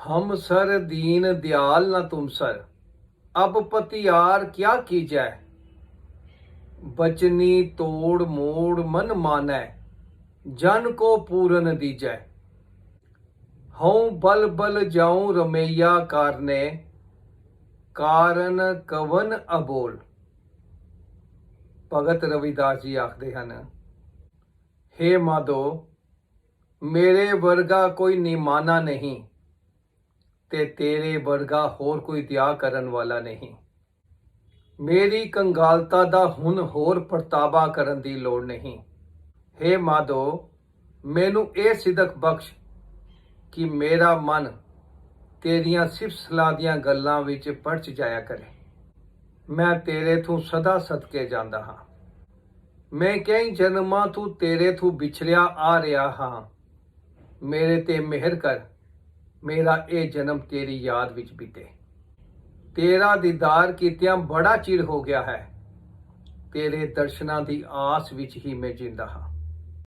हम सर दीन दयाल न तुम सर अब पतियार क्या कीजै बचनी तोड़ मोड़ मन मानै जन को पूरन दीजै हूँ बल बल जाऊं रमैया कारने ਕਾਰਨ ਕਵਨ ਅਬੋਲ ਭਗਤ ਰਵਿਦਾਸ ਜੀ ਆਖਦੇ ਹਨ ਹੇ ਮਾਧੋ ਮੇਰੇ ਵਰਗਾ ਕੋਈ ਨਿਮਾਨਾ ਨਹੀਂ ਤੇ ਤੇਰੇ ਵਰਗਾ ਹੋਰ ਕੋਈ ਦਿਆ ਕਰਨ ਵਾਲਾ ਨਹੀਂ। ਮੇਰੀ ਕੰਗਾਲਤਾ ਦਾ ਹੁਣ ਹੋਰ ਪਰਤਾਵਾ ਕਰਨ ਦੀ ਲੋੜ ਨਹੀਂ। ਹੇ ਮਾਧੋ, ਮੈਨੂੰ ਇਹ ਸਿਦਕ ਬਖਸ਼ ਕਿ ਮੇਰਾ ਮਨ ਤੇਰੀਆਂ ਸਿਫਤ ਦੀਆਂ ਗੱਲਾਂ ਵਿੱਚ ਪਰਚ ਜਾਇਆ ਕਰੇ। ਮੈਂ ਤੇਰੇ ਤੋਂ ਸਦਾ ਸਦਕੇ ਜਾਂਦਾ ਹਾਂ। ਮੈਂ ਕਈ ਜਨਮਾਂ ਤੋਂ ਤੇਰੇ ਤੋਂ ਵਿਛੜਿਆ ਆ ਰਿਹਾ ਹਾਂ। ਮੇਰੇ ਤੇ ਮਿਹਰ ਕਰ। ਮੇਰਾ ਇਹ ਜਨਮ ਤੇਰੀ ਯਾਦ ਵਿੱਚ ਬੀਤੇ। ਤੇਰਾ ਦੀਦਾਰ ਕੀਤਿਆਂ ਬੜਾ ਚਿਰ ਹੋ ਗਿਆ ਹੈ। ਤੇਰੇ ਦਰਸ਼ਨਾਂ ਦੀ ਆਸ ਵਿੱਚ ਹੀ ਮੈਂ ਜਿੰਦਾ ਹਾਂ।